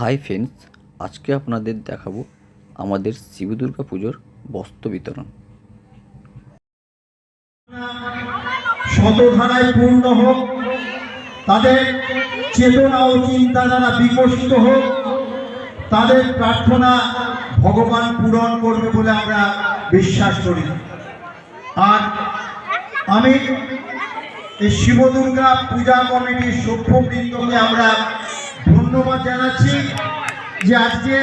Hi friends, আজকে আপনাদের দেখাবো আমাদের শিব দুর্গা পুজোর বস্ত্র বিতরণ। শতধারায় পূর্ণ হোক, তাদের চেতনা ও চিন্তাধারা বিকশিত হোক, তাদের প্রার্থনা ভগবান পূরণ করবে বলে আমরা বিশ্বাস করি। আর আমি এই শিব দুর্গা পূজা কমিটির সভ্যবৃন্দকে আমরা ধন্যবাদ জানাচ্ছি যে আজকে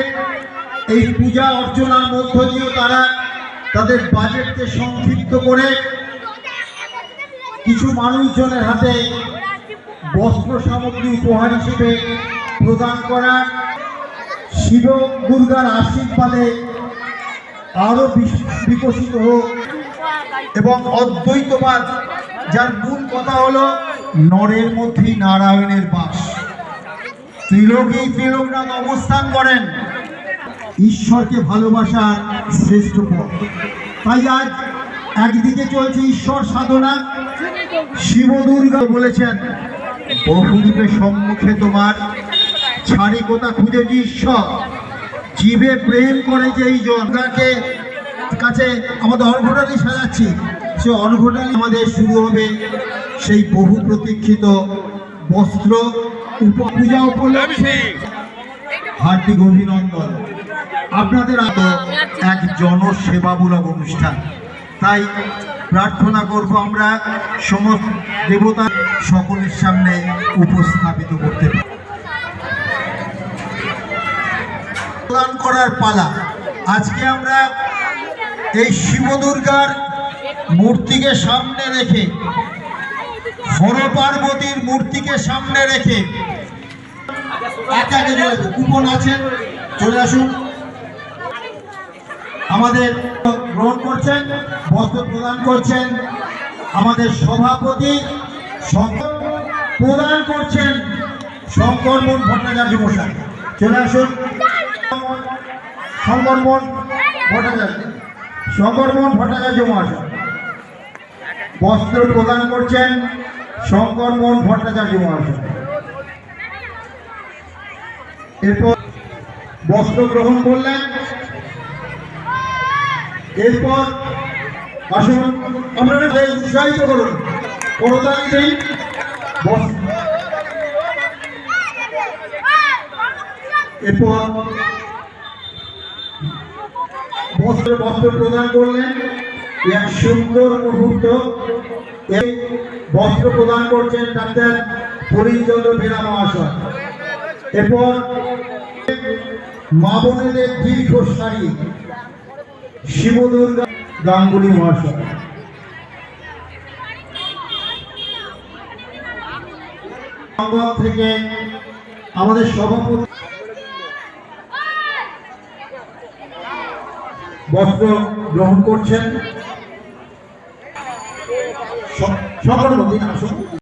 এই পূজা অর্চনার মধ্য দিয়েও তারা তাদের বাজেটকে সংক্ষিপ্ত করে কিছু মানুষজনের হাতে বস্ত্র সামগ্রী উপহার হিসেবে প্রদান করা, শিব দুর্গার আশীর্বাদে আরও বিশ- বিকশিত হোক এবং অদ্বৈতবাদ, যার মূল কথা হলো নরের মধ্যেই নারায়ণের বাস। ত্রিলোকেই ত্রিলোকনাথ অবস্থান করেন। ঈশ্বরকে ভালোবাসার শ্রেষ্ঠ পথ। তাই আজ একদিকে চলছে ঈশ্বর সাধনা। শিব দুর্গা বলেছেন বহুরূপে সম্মুখে তোমার ছাড়ি কোথা খুঁজেছি ঈশ্বর। জীবে প্রেম করে যে এই জনগাকে কাছে আমাদের অর্ঘটালি সাজাচ্ছি, সে অর্ঘটালি আমাদের শুরু হবে সেই বহু প্রতীক্ষিত বস্ত্র পূজা উপলক্ষে হার্দিক অভিনন্দন। আপনাদের আগে এক জনসেবামূলক অনুষ্ঠান। তাই প্রার্থনা করব আমরা সমস্ত দেবতা সকলের সামনে উপস্থাপিত করতে পারি। প্রদান করার পালা। আজকে আমরা এই শিব দুর্গার মূর্তিকে সামনে রেখে হর পার্বতীর মূর্তিকে সামনে রেখে কুপন আছেন চলে আসুন। আমাদের গ্রহণ করছেন, বস্ত্র প্রদান করছেন আমাদের সভাপতি প্রদান করছেন শঙ্কর মন ভট্টাচার্য মশাই। চলে আসুন। শঙ্কর মন ভট্টাচার্য, শঙ্কর মন ভট্টাচার্য মহাশয়। বস্ত্র প্রদান করছেন শঙ্কর মোহন ভট্টাচার্য মহাশয়। এরপর বস্ত্র গ্রহণ করলেন। এরপর আসুন, আমরা উৎসাহিত করুন। করতালি নেই। এরপর বস্ত্র বস্ত্র প্রদান করলেন। এক সুন্দর মুহূর্ত। এই বস্ত্র প্রদান করছেন ডাক্তার পরিচন্দ্র বেরা মহাশয়। এরপর মা বোনেদের দীর্ঘ সারি শিবদুর্গা গাঙ্গুলি মহাশয়। থেকে আমাদের সভাপতি বস্ত্র গ্রহণ করছেন স- সকল নদী আসুন।